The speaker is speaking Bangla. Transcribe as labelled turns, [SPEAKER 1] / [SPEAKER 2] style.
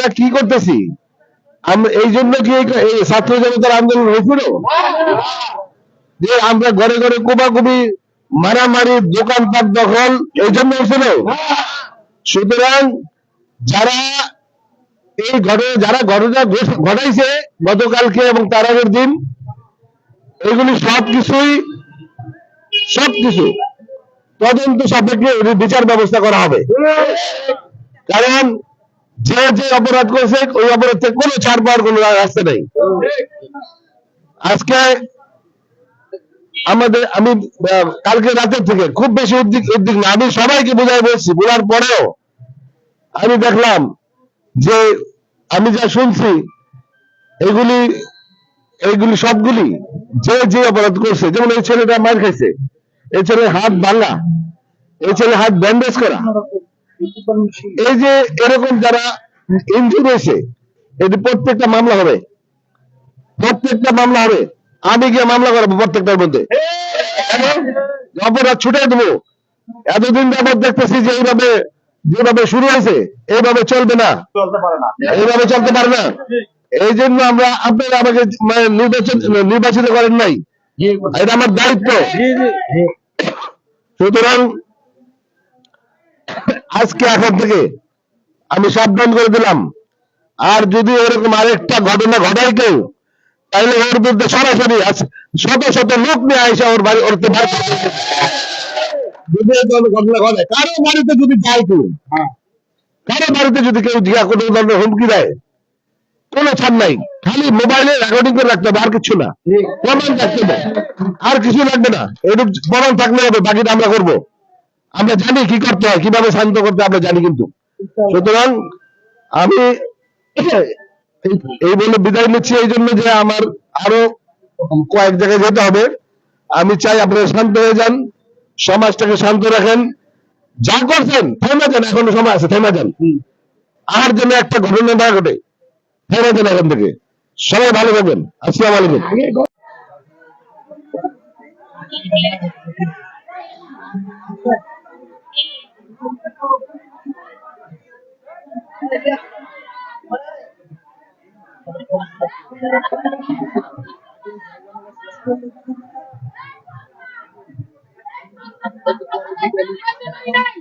[SPEAKER 1] আমরা কি করতেছি? আমরা এই জন্য কি ছাত্র জনতার আন্দোলন হয়েছিল? যে আমরা ঘরে ঘরে কোবাকুবি মারামারি, দোকানপাট দখল, এই জন্য হয়েছিল। সুতরাং যারা এই ঘটনা, যারা ঘটনা ঘটাইছে গতকালকে এবং তার আগের দিন, এগুলি সব কিছুই সব কিছু তদন্ত সাপেক্ষে বিচার ব্যবস্থা করা হবে। কারণ যে যে অপরাধ করেছে, ওই অপরাধ থেকে কোনো ছাড় পাওয়ার কোনো রাস্তা নেই। আজকে আমাদের, আমি কালকে রাতের থেকে খুব বেশি উদ্দিক উদ্দিক না, আমি সবাইকে বোঝাই বলছি, বলার পরেও আমি দেখলাম যে আমি যা শুনছি, এগুলি এইগুলি সবগুলি যে যে অপরাধ করছে, যেমন এই ছেলেটা মার খাইছে, এই ছেলের হাত ভাঙা এই ছেলে হাত ব্যান্ডেজ করা এই যে এরকম যারা ইনজুর হয়েছে এটি প্রত্যেকটা মামলা হবে। প্রত্যেকটা মামলা হবে। আমি গিয়ে মামলা প্রত্যেকটার মধ্যে। অপরাধ ছুটে দেবো। এতদিন যাবত দেখতেছি যে এইভাবে, যেভাবে শুরু হয়েছে, এইভাবে চলবে না
[SPEAKER 2] না।
[SPEAKER 1] এইভাবে চলতে পারে না। এই জন্য আমরা আপনারা আমাকে মানে নির্বাচন, নির্বাচিত করেন নাই। এটা আমার দায়িত্ব। সুতরাং আজকে এখন থেকে আমি সাবধান করে দিলাম। আর যদি এরকম আরেকটা ঘটনা ঘটায় কেউ তাহলে ওর বিরুদ্ধে সরাসরি শত শত লোক নিয়ে আইসা ওর বাড়ি ওর যদি ঘটনা ঘটে কারও বাড়িতে যদি যায় কেউ কারও বাড়িতে যদি কেউ কোনো ধরনের হুমকি দেয় কোনো ছাড় নাই। খালি মোবাইলে রেকর্ডিং করে রাখতে হবে আর কিছু না। প্রমাণ থাকতে হবে। আর কিছু লাগবে না। এটুক প্রমাণ থাকলে হবে বাকিটা আমরা করব। আমরা জানি কি করতে হয় কীভাবে শান্ত করতে আমরা জানি কিন্তু। সুতরাং আমি এই- এই বলে বিদায় নিচ্ছি এই জন্য যে আমার আরও কয়েক জায়গায় যেতে হবে। আমি চাই আপনারা শান্ত হয়ে যান সমাজটাকে শান্ত রাখেন। যা করছেন থেমে যান এখনও সময় আছে থেমে যান। আর যেন একটা ঘটনা না ঘটে থেমে যান এখান থেকে। সবাই ভালো থাকবেন। আসসালামু আলাইকুম।
[SPEAKER 3] Thank you.